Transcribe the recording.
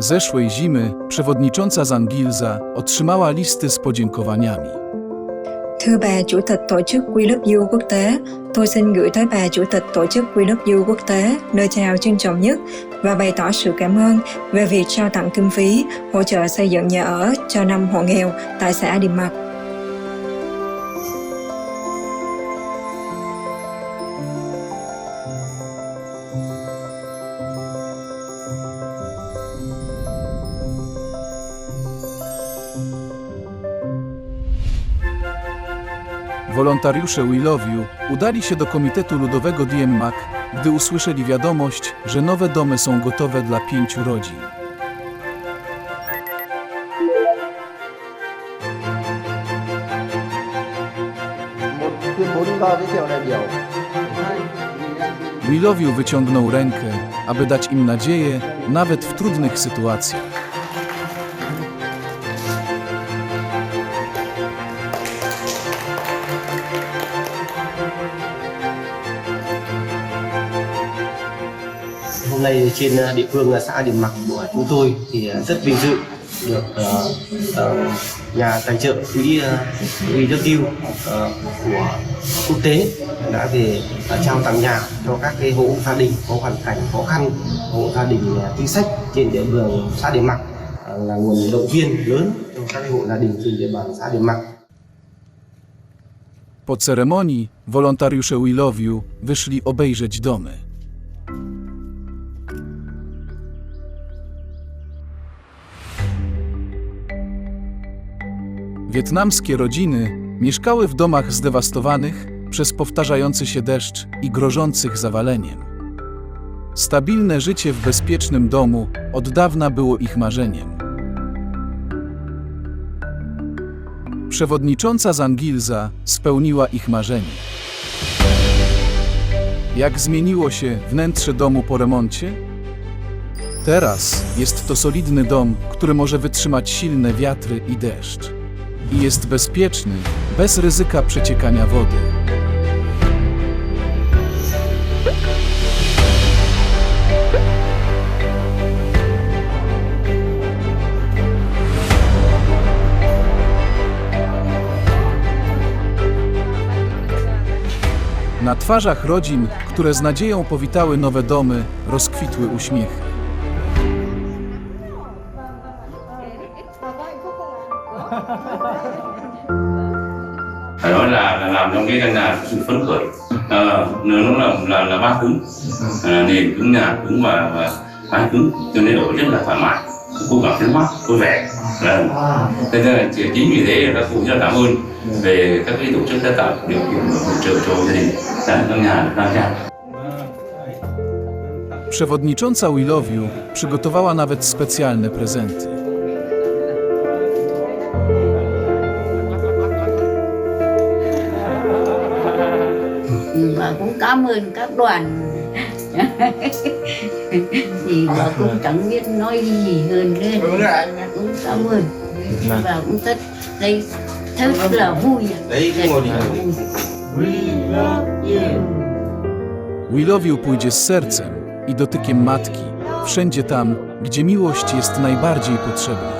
Zeszłej zimy przewodnicząca Zangilza otrzymała listy z podziękowaniami. Thưa bà Chủ tịch Tổ chức We Love You quốc tế, tôi xin gửi tới bà Chủ tịch Tổ chức We Love You quốc tế lời chào trân trọng nhất và bày tỏ sự cảm ơn về việc trao tặng kinh phí hỗ trợ xây dựng nhà ở cho năm hộ nghèo tại xã Điềm Mạc. Wolontariusze You udali się do Komitetu Ludowego DMMAC, gdy usłyszeli wiadomość, że nowe domy są gotowe dla pięciu rodzin. You wyciągnął rękę, aby dać im nadzieję, nawet w trudnych sytuacjach. Hôm nay trên à, địa phương là xã Điện Mặc của chúng tôi thì à, rất vinh dự được uh, uh, nhà tài trợ quỹ uh, WW uh, của quốc tế đã về uh, trao tặng nhà cho các cái hộ gia đình có hoàn cảnh khó khăn, hộ gia đình ờ, chính sách trên địa bàn xã Điện Mặc uh, là nguồn động viên lớn cho các cái hộ gia đình trên địa bàn xã Điện Mặc. Po ceremonii wolontariusze Willowiu wyszli obejrzeć domy. Wietnamskie rodziny mieszkały w domach zdewastowanych przez powtarzający się deszcz i grożących zawaleniem. Stabilne życie w bezpiecznym domu od dawna było ich marzeniem. Przewodnicząca Zangilza spełniła ich marzenie. Jak zmieniło się wnętrze domu po remoncie? Teraz jest to solidny dom, który może wytrzymać silne wiatry i deszcz. I jest bezpieczny, bez ryzyka przeciekania wody. Na twarzach rodzin, które z nadzieją powitały nowe domy, rozkwitły uśmiechy. Phải nói là, là làm trong cái căn nhà sự phấn khởi. À, nó là là là ba cứng. À, nền cứng nhà cứng và và mái cứng. Cho nên ở rất là thoải mái. Cô cảm thấy mát vui vẻ. Là thế nên là chỉ- chính vì thế là các cụ rất là cảm ơn về các cái tổ chức đã tạo điều kiện hỗ trợ cho gia đình tại căn nhà đang trang Przewodnicząca Willowiu przygotowała nawet specjalne prezenty. Và cũng cảm ơn các đoàn. Thì bà cũng chẳng biết nói gì hơn nữa cũng cảm ơn. Và cũng rất đây rất là vui Đấy love you. We Love You pójdzie z sercem i dotykiem matki, wszędzie tam, gdzie miłość jest najbardziej potrzebna.